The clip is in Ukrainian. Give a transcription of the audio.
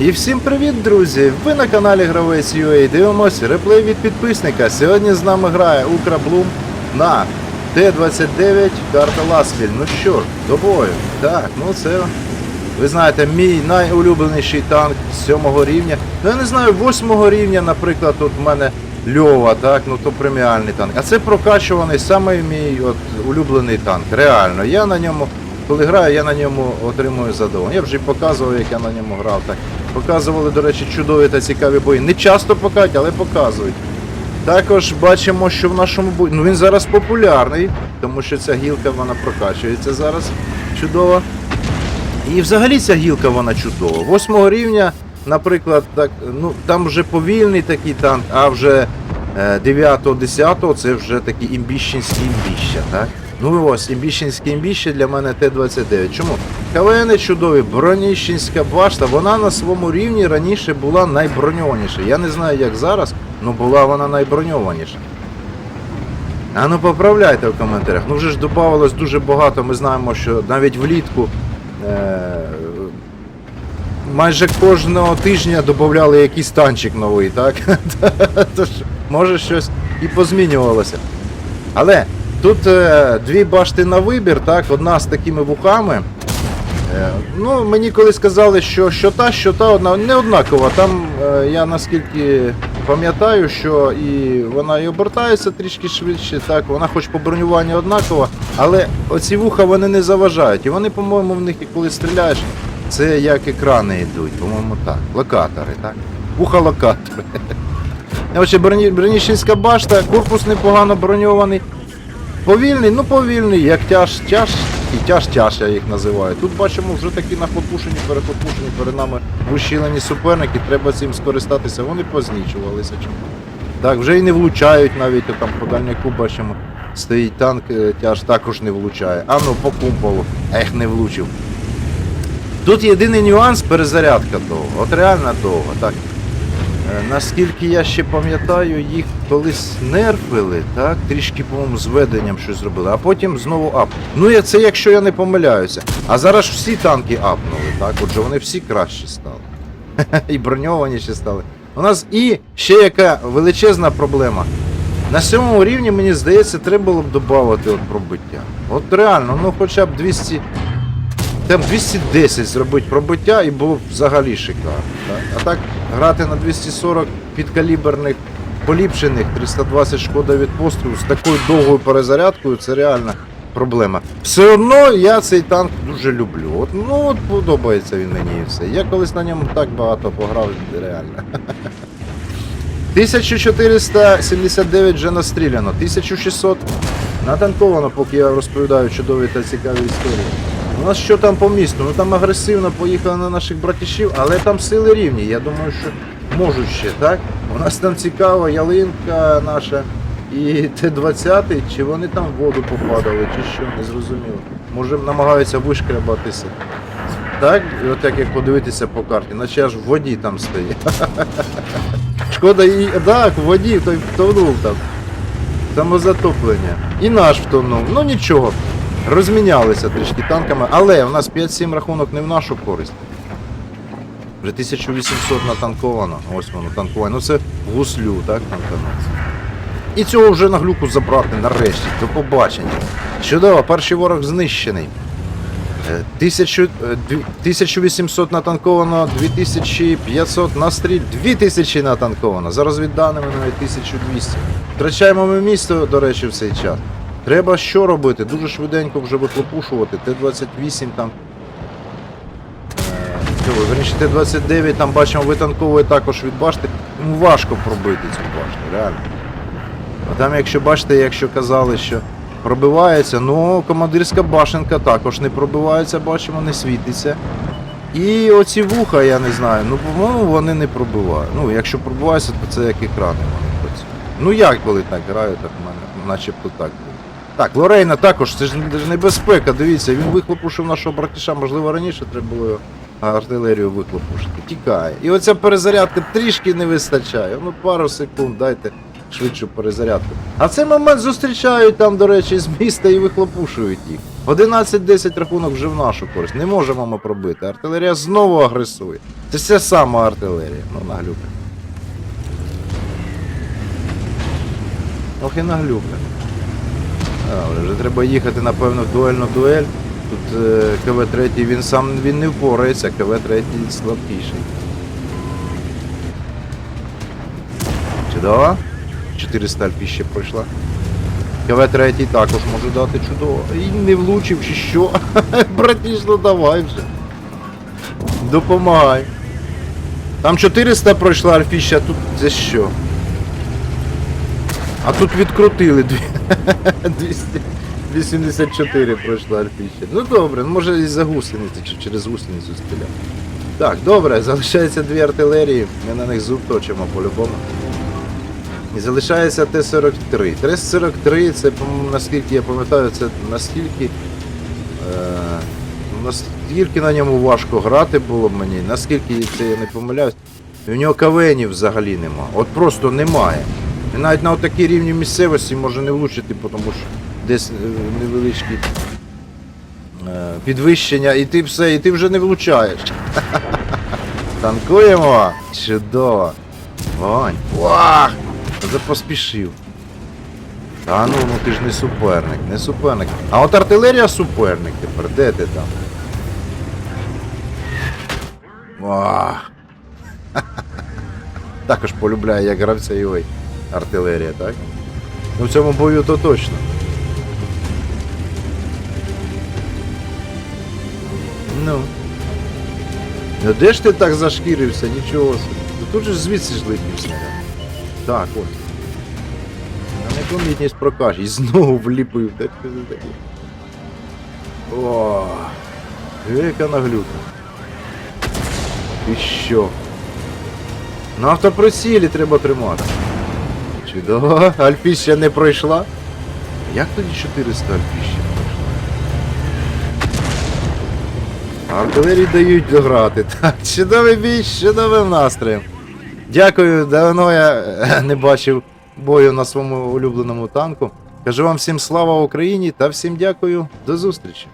І всім привіт, друзі! Ви на каналі Гравець UA дивимось реплей від підписника. Сьогодні з нами грає Укра Блум на Т-29 карта Ласпіль. Ну що ж, до бою. Так, ну це. Ви знаєте, мій найулюбленіший танк з 7 рівня. Ну я не знаю, 8 рівня, наприклад, тут в мене Льова, так, ну то преміальний танк. А це прокачуваний саме мій от, улюблений танк. Реально. Я на ньому, коли граю, я на ньому отримую задоволення. Я вже показував, як я на ньому грав. Так. Показували, до речі, чудові та цікаві бої. Не часто покажуть, але показують. Також бачимо, що в нашому бою. Ну він зараз популярний, тому що ця гілка вона прокачується зараз чудово. І взагалі ця гілка вона чудова. Восьмого рівня, наприклад, так, ну, там вже повільний такий танк, а вже 9-10 це вже такі імбіщенські імбіща, так? Ну і ось, імбіщенські імбіща для мене Т-29. Чому? КВН чудові, броніщенська башта, вона на своєму рівні раніше була найброньованіша. Я не знаю, як зараз, але була вона найброньованіша. А ну поправляйте в коментарях. Ну вже ж додавалось дуже багато. Ми знаємо, що навіть влітку е- майже кожного тижня додавали якийсь танчик новий, так? Тож, може щось і позмінювалося. Але тут е, дві башти на вибір, так, одна з такими вухами. Е, ну, мені коли сказали, що, що та, що та одна не однакова. Там е, я наскільки пам'ятаю, що і вона і обертається трішки швидше, так, вона хоч по бронюванню однакова, але оці вуха вони не заважають. І вони, по-моєму, в них коли стріляєш, це як екрани йдуть, по-моєму, так. Локатори, так? Вуха локатори. Отже, броні, броніщенська башта, корпус непогано броньований. Повільний, ну повільний, як тяж, тяж і тяж-тяж, я їх називаю. Тут бачимо вже такі нахлопушені, перехлопушені перед нами вищілені суперники, треба цим скористатися. Вони познічувалися. Так, вже і не влучають навіть там по дальняку бачимо. Стоїть танк, е, тяж також не влучає. А ну по кумполу. Ех, не влучив. Тут єдиний нюанс перезарядка довго. От реально довго. Так. Е, Наскільки я ще пам'ятаю, їх колись нерфили, так, трішки, по-моєму, з веденням щось зробили, а потім знову ап. Ну, це якщо я не помиляюся. А зараз всі танки апнули, так? Отже, вони всі кращі стали. І броньованіші стали. У нас і ще яка величезна проблема. На сьомому рівні, мені здається, треба було б додати от пробиття. От реально, ну хоча б 200. Там 210 зробити пробиття і було взагалі шикарно. Так? А так грати на 240 підкаліберних поліпшених 320 шкода від пострілу з такою довгою перезарядкою це реальна проблема. Все одно я цей танк дуже люблю. От, ну от подобається він мені і все. Я колись на ньому так багато пограв, реально. 1479 вже настріляно, 1600 натанковано, поки я розповідаю чудові та цікаві історії. У нас що там по місту? Ну там агресивно поїхали на наших братішів, але там сили рівні. Я думаю, що можуть ще, так? У нас там цікава ялинка наша і Т-20, чи вони там в воду попадали, чи що, не зрозуміло. Може намагаються вишкрябатися. Так, і от як, подивитися по карті, наче аж в воді там стоїть. Шкода і. Так, в воді той втонув там. Самозатоплення. І наш втонув. Ну нічого. Розмінялися трішки танками, але у нас 5-7 рахунок не в нашу користь. Вже 1800 натанковано. Ось воно танкування. Ну це гуслю, так, танкано. І цього вже на глюку забрати нарешті. До побачення. Чудово, перший ворог знищений. Е, Тисячу, е, дві- 1800 натанковано, 2500 на стріль, 2000 натанковано. Зараз від даними навіть 1200. Втрачаємо ми місто, до речі, в цей час. Треба що робити? Дуже швиденько вже вихлопушувати. Т-28 там. Е, Верніше, Т-29 там бачимо витанковує також від башти. Ну, важко пробити цю башту, реально. А там, якщо бачите, якщо казали, що пробивається, ну командирська башенка також не пробивається, бачимо, не світиться. І оці вуха, я не знаю, ну по-моєму вони не пробивають. Ну, якщо пробиваються, то це як екрани вони працюють. Ну як коли так грають, так в мене начебто так. Так, Лорейна також, це ж небезпека, дивіться, він вихлопушив нашого братіша, можливо, раніше треба було артилерію вихлопушити. Тікає. І оця перезарядка трішки не вистачає. Ну пару секунд дайте швидшу перезарядку. А цей момент зустрічають там, до речі, з міста і вихлопушують їх. 11-10 рахунок вже в нашу користь. Не можемо ми пробити. Артилерія знову агресує. Це все сама артилерія. Ну, наглюка. Ох і наглюка. А, вже треба їхати, напевно, в дуельну дуель. Тут е, КВ-3 він сам він не впорається, КВ-3 слабкіший. Чудово. 400 альпі ще пройшла. КВ-3 також може дати чудово. І не влучив чи що. Братіш, ну давай вже. Допомагай. Там 400 пройшла альфіща, а тут це що? А тут відкрутили 284 пройшла альфіща. Ну добре, ну, може і за гусениці чи через гусеницю стріляв. Так, добре, залишається дві артилерії, ми на них зуб точимо по-любому. І залишається Т-43. Т-43 це, наскільки я пам'ятаю, це настільки. Е, наскільки на ньому важко грати було б мені, наскільки це я не помиляюсь. В нього кавенів взагалі нема. От просто немає. І навіть на такій рівні місцевості може не влучити, тому що десь е, невеличкі е, підвищення, і ти все, і ти вже не влучаєш. Танкуємо! Чудово! Вань! Вах! Та поспішив. Та ну, ну ти ж не суперник, не суперник. А от артилерія суперник тепер, де ти там? Вах! Також полюбляє як гравця і ой. Артилерія, так? Ну в цьому бою то точно. Ну. Ну де ж ти так зашкірився? Нічого собі. Ну тут же звідси ж летів снаряд. Так, от. На непомітність прокаж. І знову вліпив. Де ти таке? О, яка наглюка. І що? На автоприцілі треба тримати. Чудово, Альфі ще не пройшла. Як тоді 400 Альфі ще пройшла? Артилерії дають дограти. Так, чудовий бій, чудовим настроєм. Дякую, давно я е, не бачив бою на своєму улюбленому танку. Кажу вам всім слава Україні та всім дякую. До зустрічі.